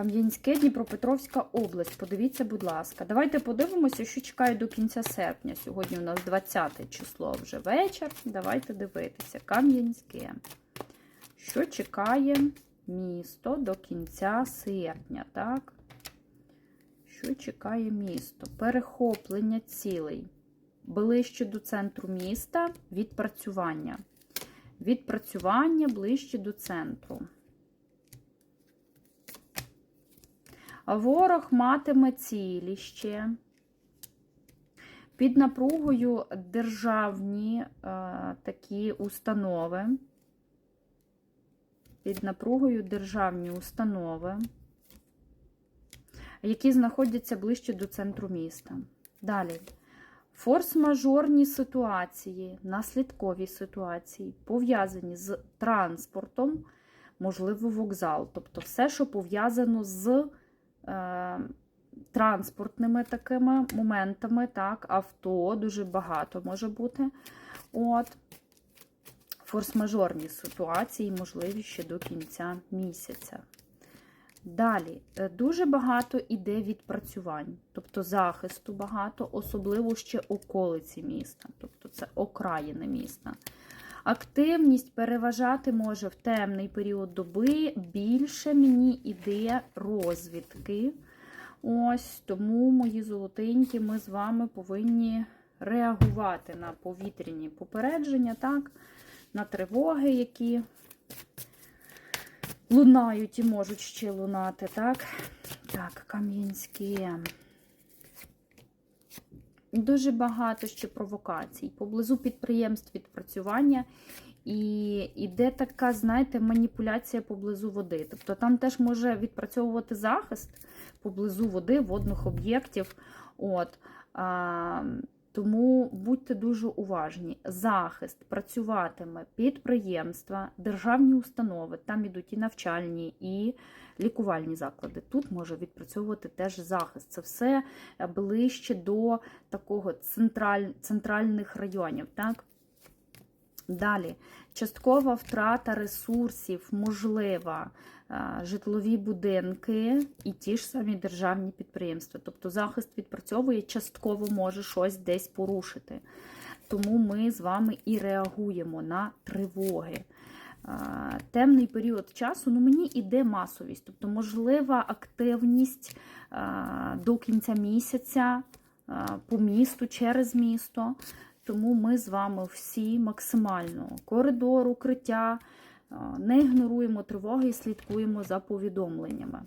Кам'янське, Дніпропетровська область. Подивіться, будь ласка. Давайте подивимося, що чекає до кінця серпня. Сьогодні у нас 20 число вже вечір. Давайте дивитися. Кам'янське. Що чекає місто до кінця серпня, так? Що чекає місто? Перехоплення цілей. Ближче до центру міста відпрацювання. Відпрацювання ближче до центру. Ворог матиме цілі ще. Під напругою державні е, такі установи. Під напругою державні установи, які знаходяться ближче до центру міста. Далі. Форс-мажорні ситуації, наслідкові ситуації, пов'язані з транспортом, можливо, вокзал. Тобто все, що пов'язано з транспортними такими моментами, так, авто, дуже багато може бути. От. Форс-мажорні ситуації, можливі ще до кінця місяця. Далі, е, дуже багато іде відпрацювань, тобто захисту багато, особливо ще околиці міста, тобто це окраїни міста. Активність переважати може в темний період доби, більше мені іде розвідки. Ось тому, мої золотенькі, ми з вами повинні реагувати на повітряні попередження, так, на тривоги, які лунають і можуть ще лунати, так? Так, Кам'янське. Дуже багато ще провокацій. Поблизу підприємств відпрацювання. І іде така, знаєте, маніпуляція поблизу води. Тобто там теж може відпрацьовувати захист поблизу води, водних об'єктів. От. А, тому будьте дуже уважні. Захист працюватиме підприємства, державні установи, там ідуть і навчальні, і лікувальні заклади. Тут може відпрацьовувати теж захист. Це все ближче до такого централь, центральних районів. так? Далі, часткова втрата ресурсів, можлива, житлові будинки і ті ж самі державні підприємства. Тобто захист відпрацьовує, частково може щось десь порушити. Тому ми з вами і реагуємо на тривоги. Темний період часу, ну мені іде масовість, тобто можлива активність до кінця місяця по місту, через місто. Тому ми з вами всі максимально коридор, укриття, не ігноруємо тривоги і слідкуємо за повідомленнями.